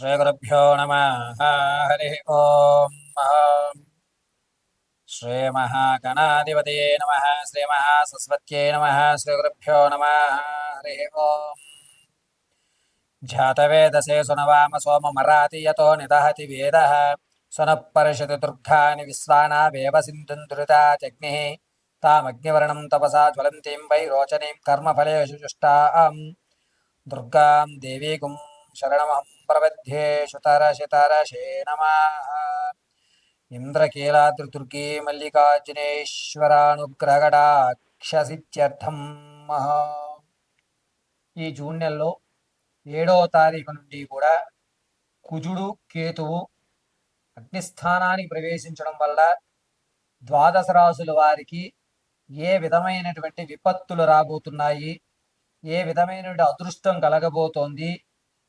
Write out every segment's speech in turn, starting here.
श्रीगुरुभ्यो नमः। हरिः ॐ श्रीमहागणाधिपतये नमः। श्रीमहासरस्वत्यै नमः। श्रीगुरुभ्यो नमः। हरिः ॐ जातवेदसे सुनवाम सोममराति यतो निदहति वेदः। सुनः परिषति दुर्गानि विश्वानावेव सिन्धुं दुरिता जग्निः तामग्निवर्णं तपसा ज्वलन्तीं वै रोचनीं कर्मफलेषु जुष्टाम् दुर्गां देवीकुं శరణమప్రబध्ये శుతరశితరశే నమ ఇంద్రకీలాద్రిదుర్గే మల్లికార్జునేశ్వరానుగ్రహడాక్షసిత్యర్థం ఈ జూన్ నెలలో ఏడవ తారీఖు నుండి కూడా కుజుడు కేతువు అగ్నిస్థానానికి ప్రవేశించడం వల్ల ద్వాదశ రాసుల వారికి ఏ విధమైనటువంటి విపత్తులు రాబోతున్నాయి ఏ విధమైనటువంటి అదృష్టం కలగబోతోంది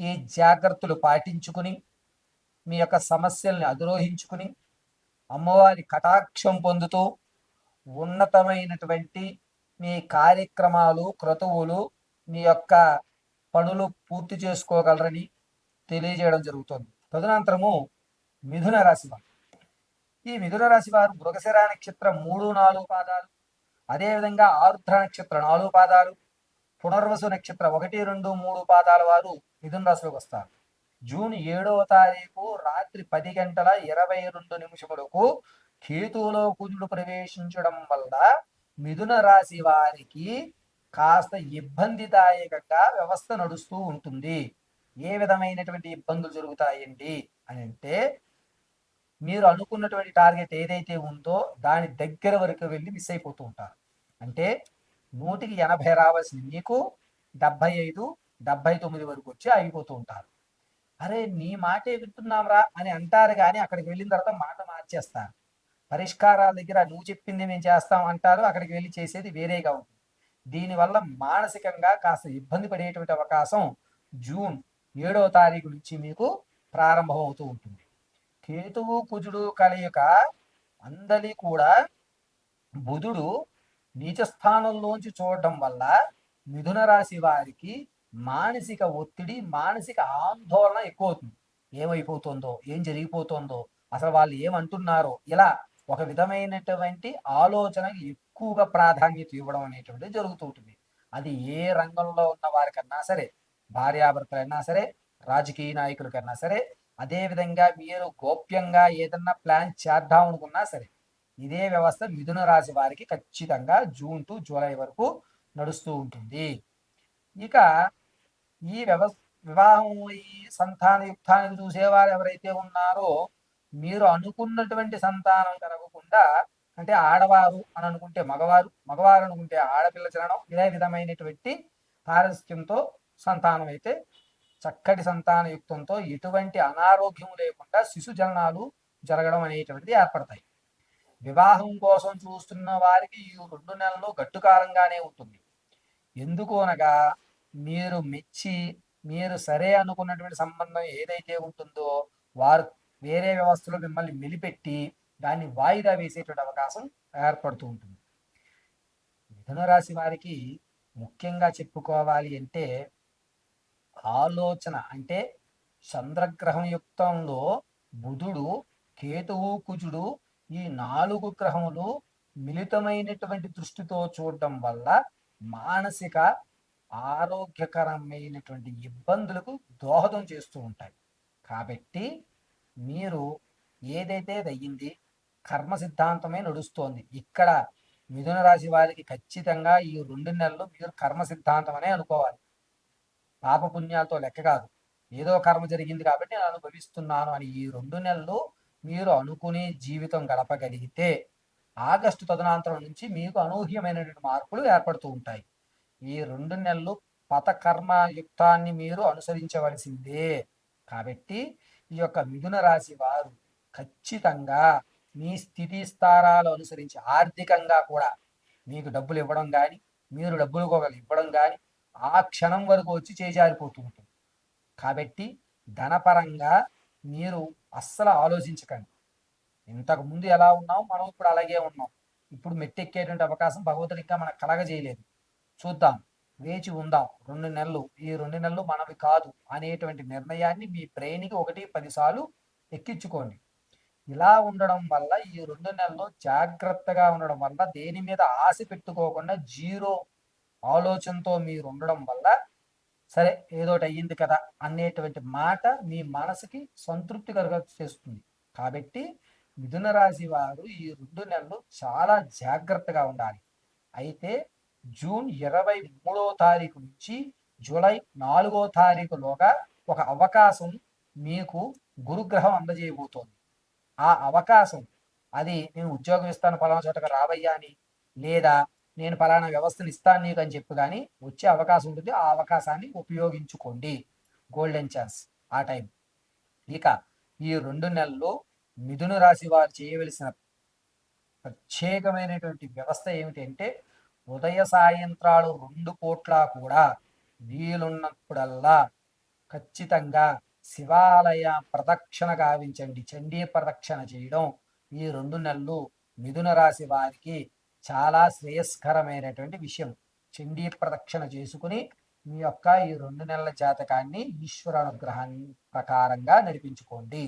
ఈ జాగ్రత్తలు పాటించుకుని మీ యొక్క సమస్యల్ని అధిరోహించుకుని అమ్మవారి కటాక్షం పొందుతూ ఉన్నతమైనటువంటి మీ కార్యక్రమాలు క్రతువులు మీ యొక్క పనులు పూర్తి చేసుకోగలరని తెలియజేయడం జరుగుతుంది. తదనంతరము మిథున రాశి వారు. ఈ మిథున రాశి వారు మృగశిర నక్షత్రం మూడు నాలుగు పాదాలు అదేవిధంగా ఆరుద్ర నక్షత్రం నాలుగు పాదాలు పునర్వసు నక్షత్రం ఒకటి రెండు మూడు పాదాల వారు మిథున రాశిలోకి వస్తారు. జూన్ ఏడవ తారీఖు రాత్రి పది గంటల ఇరవై రెండు నిమిషములకు కేతువులో కుజుడు ప్రవేశించడం వల్ల మిథున రాశి వారికి కాస్త ఇబ్బందిదాయకంగా వ్యవస్థ నడుస్తూ ఉంటుంది. ఏ విధమైనటువంటి ఇబ్బందులు జరుగుతాయండి అని అంటే మీరు అనుకున్నటువంటి టార్గెట్ ఏదైతే ఉందో దాని దగ్గర వరకు వెళ్ళి మిస్ అయిపోతూ ఉంటారు. అంటే నూటికి ఎనభై రావాల్సింది. మీకు డెబ్బై ఐదు డెబ్బై తొమ్మిది వరకు వచ్చి అయిపోతూ ఉంటారు. అరే నీ మాటే వింటున్నాంరా అని అంటారు కానీ అక్కడికి వెళ్ళిన తర్వాత మాట మార్చేస్తారు. పరిష్కారాల దగ్గర నువ్వు చెప్పింది మేము చేస్తాం అంటారు. అక్కడికి వెళ్ళి చేసేది వేరేగా ఉంటుంది దీనివల్ల మానసికంగా కాస్త ఇబ్బంది పడేటువంటి అవకాశం జూన్ ఏడవ తారీఖు నుంచి మీకు ప్రారంభమవుతూ ఉంటుంది. కేతువు కుజుడు కలయిక అందరి కూడా బుధుడు నీచ స్థానంలోంచి చూడడం వల్ల మిథున రాశి వారికి మానసిక ఒత్తిడి మానసిక ఆందోళన ఎక్కువ అవుతుంది ఏమైపోతుందో ఏం జరిగిపోతుందో అసలు వాళ్ళు ఏమంటున్నారో ఇలా ఒక విధమైనటువంటి ఆలోచనకి ఎక్కువగా ప్రాధాన్యత ఇవ్వడం అనేటువంటిది జరుగుతూ ఉంటుంది. అది ఏ రంగంలో ఉన్న వారికన్నా సరే భార్యాభర్తలైనా సరే రాజకీయ నాయకులకన్నా సరే అదే విధంగా మీరు గోప్యంగా ఏదన్నా ప్లాన్ చేద్దాం అనుకున్నా సరే ఇదే వ్యవస్థ మిథున రాశి వారికి ఖచ్చితంగా జూన్ టు జూలై వరకు నడుస్తూ ఉంటుంది. ఇక ఈ వ్యవస్థ వివాహం ఈ సంతాన యుక్తాన్ని చూసేవారు ఎవరైతే ఉన్నారో మీరు అనుకున్నటువంటి సంతానం కలగకుండా అంటే ఆడవారు అని అనుకుంటే మగవారు మగవారు అనుకుంటే ఆడపిల్ల జననం ఇదే విధమైనటువంటి పారస్యంతో సంతానం అయితే చక్కటి సంతాన యుక్తంతో ఎటువంటి అనారోగ్యం లేకుండా శిశు జననాలు జరగడం అనేటువంటిది ఏర్పడతాయి. వివాహం కోసం చూస్తున్న వారికి ఈ రెండు నెలలు గట్టుకాలంగానే ఉంటుంది. ఎందుకు అనగా మీరు మెచ్చి మీరు సరే అనుకున్నటువంటి సంబంధం ఏదైతే ఉంటుందో వారు వేరే వ్యవస్థలో మిమ్మల్ని మెలిపెట్టి దాన్ని వాయిదా వేసేటువంటి అవకాశం ఏర్పడుతూ ఉంటుంది. మిథున రాశి వారికి ముఖ్యంగా చెప్పుకోవాలి అంటే ఆలోచన అంటే చంద్రగ్రహం యుక్తంలో బుధుడు కేతువు కుజుడు ఈ నాలుగు గ్రహములు మిళితమైనటువంటి దృష్టితో చూడటం వల్ల మానసిక ఆరోగ్యకరమైనటువంటి ఇబ్బందులకు దోహదం చేస్తూ ఉంటాయి. కాబట్టి మీరు ఏదైతే అయ్యింది కర్మ సిద్ధాంతమే నడుస్తోంది. ఇక్కడ మిథున రాశి వారికి ఖచ్చితంగా ఈ రెండు నెలలు మీరు కర్మ సిద్ధాంతం అనే అనుకోవాలి పాపపుణ్యాలతో లెక్క కాదు. ఏదో కర్మ జరిగింది కాబట్టి నేను అనుభవిస్తున్నాను అని ఈ రెండు నెలలు మీరు అనుకునే జీవితం గడపగలిగితే ఆగస్టు తదనంతరం నుంచి మీకు అనూహ్యమైనటువంటి మార్పులు ఏర్పడుతూ ఉంటాయి. ఈ రెండు నెలలు పతకర్మ యుక్తాన్ని మీరు అనుసరించవలసిందే. కాబట్టి ఈ యొక్క మిథున రాశి వారు ఖచ్చితంగా మీ స్థితి స్థానాలు అనుసరించి ఆర్థికంగా కూడా మీకు డబ్బులు ఇవ్వడం కానీ మీరు డబ్బులు ఒకరు ఇవ్వడం కానీ ఆ క్షణం వరకు వచ్చి చేజారిపోతూ ఉంటుంది. కాబట్టి ధనపరంగా మీరు అస్సలు ఆలోచించకండి. ఇంతకు ముందు ఎలా ఉన్నాం మనం ఇప్పుడు అలాగే ఉన్నాం. ఇప్పుడు మెట్టెక్కేటువంటి అవకాశం భగవంతుడు ఇంకా మనకు కలగజేయలేదు. చూద్దాం. వేచి ఉందాం. రెండు నెలలు. ఈ రెండు నెలలు మనవి కాదు అనేటువంటి నిర్ణయాన్ని మీ బ్రెయిన్కి ఒకటి పదిసార్లు ఎక్కించుకోండి. ఇలా ఉండడం వల్ల ఈ రెండు నెలలు జాగ్రత్తగా ఉండడం వల్ల దేని మీద ఆశ పెట్టుకోకుండా జీరో ఆలోచనతో మీరు ఉండడం వల్ల సరే ఏదోటి అయ్యింది కదా అనేటువంటి మాట మీ మనసుకి సంతృప్తి కలుగ చేస్తుంది. కాబట్టి మిథున రాశి వారు ఈ రెండు నెలలు చాలా జాగ్రత్తగా ఉండాలి. అయితే జూన్ ఇరవై మూడవ తారీఖు నుంచి జూలై నాలుగో తారీఖులోగా ఒక అవకాశం మీకు గురుగ్రహం అందజేయబోతోంది. ఆ అవకాశం అది నేను ఉద్యోగం ఇస్తాను పలానా చోటకు రావయ్యా అని లేదా నేను పలానా వ్యవస్థను ఇస్తాను నీకు అని చెప్పి కానీ వచ్చే అవకాశం ఉంటుంది. ఆ అవకాశాన్ని ఉపయోగించుకోండి. గోల్డెన్ ఛాన్స్ ఆ టైం ఇక ఈ రెండు నెలల్లో మిథున రాశి వారు చేయవలసిన ప్రత్యేకమైనటువంటి వ్యవస్థ ఏమిటంటే ఉదయ సాయంత్రాలు రెండు కోట్ల కూడా వీలున్నప్పుడల్లా ఖచ్చితంగా శివాలయ ప్రదక్షిణ గావించండి. చండీ ప్రదక్షిణ చేయడం ఈ రెండు నెలలు మిథున రాశి వారికి చాలా శ్రేయస్కరమైనటువంటి విషయం. చండీ ప్రదక్షిణ చేసుకుని మీ యొక్క ఈ రెండు నెలల జాతకాన్ని ఈశ్వర అనుగ్రహాన్ని ప్రకారంగా నడిపించుకోండి.